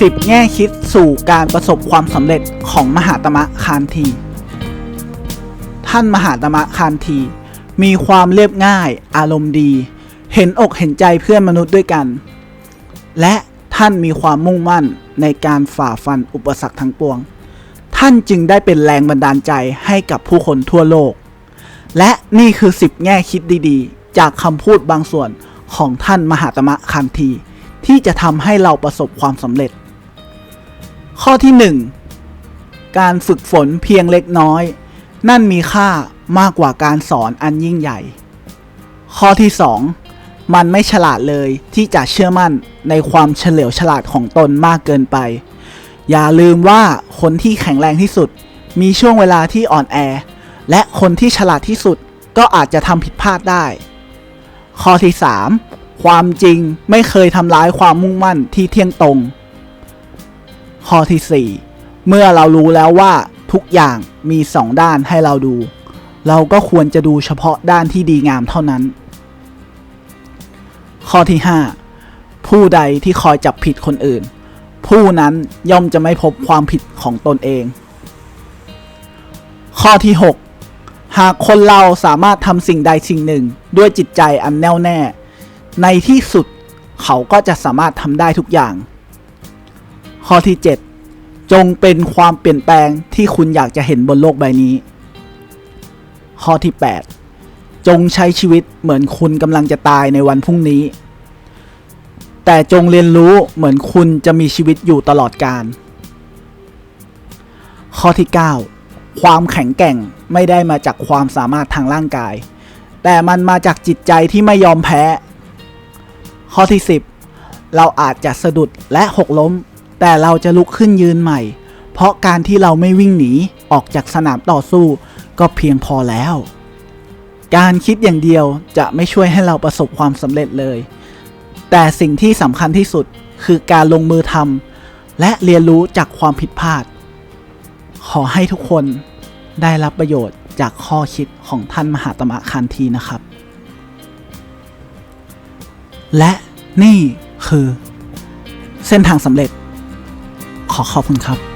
10 แง่คิดสู่การประสบความสำเร็จของมหาตมะคานที ท่านมหาตมะคานที มีความเรียบง่าย อารมณ์ดี เห็นอกเห็นใจเพื่อนมนุษย์ด้วยกัน และท่านมีความมุ่งมั่นในการฝ่าฟันอุปสรรคทั้งปวง ท่านจึงได้เป็นแรงบันดาลใจให้กับผู้คนทั่วโลก และนี่คือ 10 แง่คิดดีๆ จากคำพูดบางส่วนของท่านมหาตมะคันทีที่จะทำให้เราประสบความสำเร็จ ข้อที่ 1 การฝึกฝนเพียงเล็กน้อย นั่นมีค่ามากกว่าการสอนอันยิ่งใหญ่ ข้อที่ 2 มันไม่ฉลาดเลยที่จะเชื่อมั่นในความเฉลียวฉลาดของตนมากเกินไป อย่าลืมว่าคนที่แข็งแรงที่สุด มีช่วงเวลาที่อ่อนแอ และคนที่ฉลาดที่สุดก็อาจจะทำผิดพลาดได้ ข้อที่ 3 ความจริงไม่เคยทำร้ายความมุ่งมั่นที่เที่ยงตรง ข้อทีสี่ 4 เมื่อเรารู้แล้วว่าทุกอย่างมีสองด้านให้เราดู เราก็ควรจะดูเฉพาะด้านที่ดีงามเท่านั้น ข้อที่ 5 ผู้ใดที่คอยจับผิดคนอื่น ผู้นั้นย่อมจะไม่พบความผิดของตนเอง ข้อที่ 6 หากคนเราสามารถทำสิ่งใดสิ่งหนึ่งด้วยจิตใจอันแน่วแน่ ในที่สุดเขาก็จะสามารถทำได้ทุกอย่าง ข้อที่ 7 จงเป็นความเปลี่ยนแปลงที่คุณอยากจะเห็นบนโลกใบนี้ ข้อที่ 8 จงใช้ชีวิตเหมือนคุณกำลังจะตายในวันพรุ่งนี้ แต่จงเรียนรู้เหมือนคุณจะมีชีวิตอยู่ตลอดกาลข้อที่ 9 ความแข็งแกร่งไม่ได้มาจากความสามารถทางร่างกาย แต่มันมาจากจิตใจที่ไม่ยอมแพ้ ข้อที่ 10 เราอาจจะสะดุดและหกล้ม แต่เราจะลุกขึ้นยืนใหม่ เพราะการที่เราไม่วิ่งหนีออกจากสนามต่อสู้ก็เพียงพอแล้ว การคิดอย่างเดียวจะไม่ช่วยให้เราประสบความสำเร็จเลย แต่สิ่งที่สำคัญที่สุดคือการลงมือทำและเรียนรู้จากความผิดพลาด ขอให้ทุกคนได้รับประโยชน์จากข้อคิดของท่านมหาตมะคันทีนะครับ และนี่คือ เส้นทางสำเร็จ ขอขอบคุณครับ